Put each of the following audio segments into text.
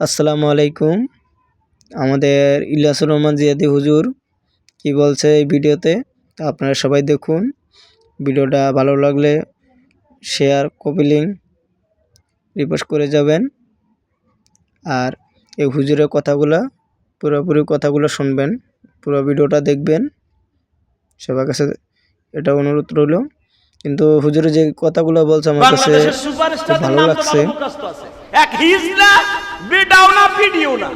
আসসালামু আলাইকুম। আমাদের ইলিয়াসুর রহমান জিয়াদি হুজুর কি বলছে এই ভিডিওতে? তা আপনারা সবাই দেখুন। ভিডিওটা ভালো লাগলে শেয়ার কপি লিঙ্ক রিপোস্ট করে যাবেন। আর এই হুজুরের কথাগুলো পুরোপুরি কথাগুলো শুনবেন। পুরো ভিডিওটা দেখবেন। সবার কাছে এটা অনুরোধ রইল। কিন্তু হুজুরের যে কথাগুলো বলছে আমার কাছে ভালো লাগছে। এক হিজলা বিডাও না, ভিডিও না।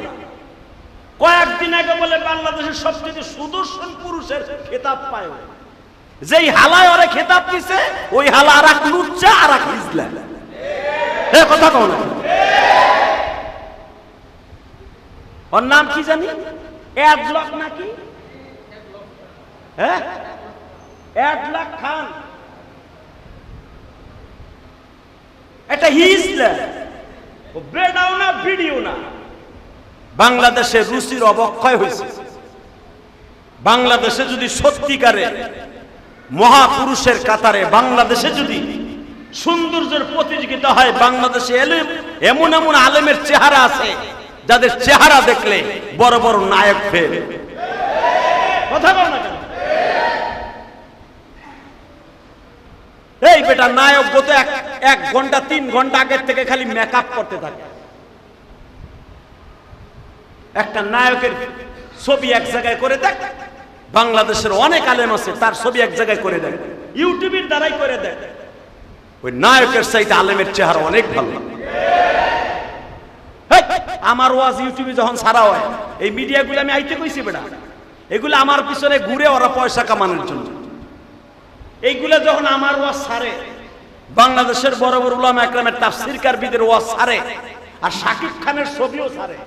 কয়েকদিন আগে বলে বাংলাদেশের সবচেয়ে সুদর্শন পুরুষের খেতাব পায় যেই হালায় ওরে খেতাব দিছে, ওই হালা আর এক লুচ্চা আর এক হিজলা কথা কও না। ওর নাম কি জানি? অ্যাডলক নাকি? হ্যাঁ? অ্যাডলক খান। এটা হিজলা। বেডাও না, ভিডিও না। বাংলাদেশে রুচির অবক্ষয় হয়েছে। বাংলাদেশে যদি সত্যিকারে মহাপুরুষের কাতারে বাংলাদেশে যদি সৌন্দর্যের প্রতিযোগিতা হয়, বাংলাদেশে এলে এমন এমন আলেমের চেহারা আছে, যাদের চেহারা দেখলে বড় বড় নায়ক ফেল কথা বল বেটা নায়ক গত এক এক ঘণ্টা, তিন ঘণ্টা আগের থেকে খালি মেকআপ করতে থাকে। একটা নায়কের ছবি এক জায়গায় করে দেখ, বাংলাদেশের অনেক আলেম আছে, তার ছবি এক জায়গায় করে দেয় ইউটিউবের দ্বারাই করে দেয় ওই নায়কের চাইতে আলেমের চেহারা অনেক ভালো। আমার ওয়াজ ইউটিউবে যখন সারা হয়, এই মিডিয়াগুলো আমি আইতে কইছি বেটা, এগুলো আমার পিছনে ঘুরে ওরা পয়সা কামানোর জন্য। এইগুলা যখন আমার ওয়াজ সারে, বাংলাদেশের বড় বড় উলামা একরামের তাফসির কারবিদের ওয়াজ ছাড়ে আর শাকিব খানের ছবিও ছাড়ে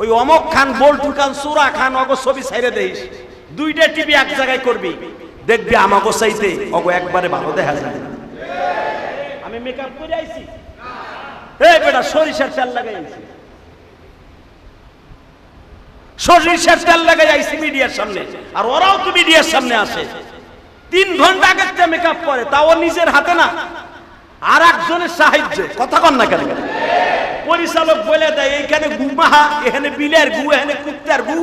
ওই অমক খান, বল্টু খান, সুরা খান, অগ ছবি ছাইরে দেইস। দুইটা টিভি এক জায়গায় করবি, দেখবি আমাকে চাইতে অগ একবারে ভালো দেখা যায় আমি মেকআপ করে আইছি। এই বেটা, সরিষার তেল লাগাই আইছি। সরিষার তেল লাগাই আইছি মিডিয়ার সামনে, আর ওরাও তো মিডিয়ার সামনে আসে। তিন ঘণ্টা আগে মেকআপ করে তাও নিজের হাতে না। আর একজনের সাহায্যে, কথা কন না কেন? পরিচালক বলে দেয়, এইখানে গুমাহা এখানে বিলের গু, এখানে কুত্তার গু।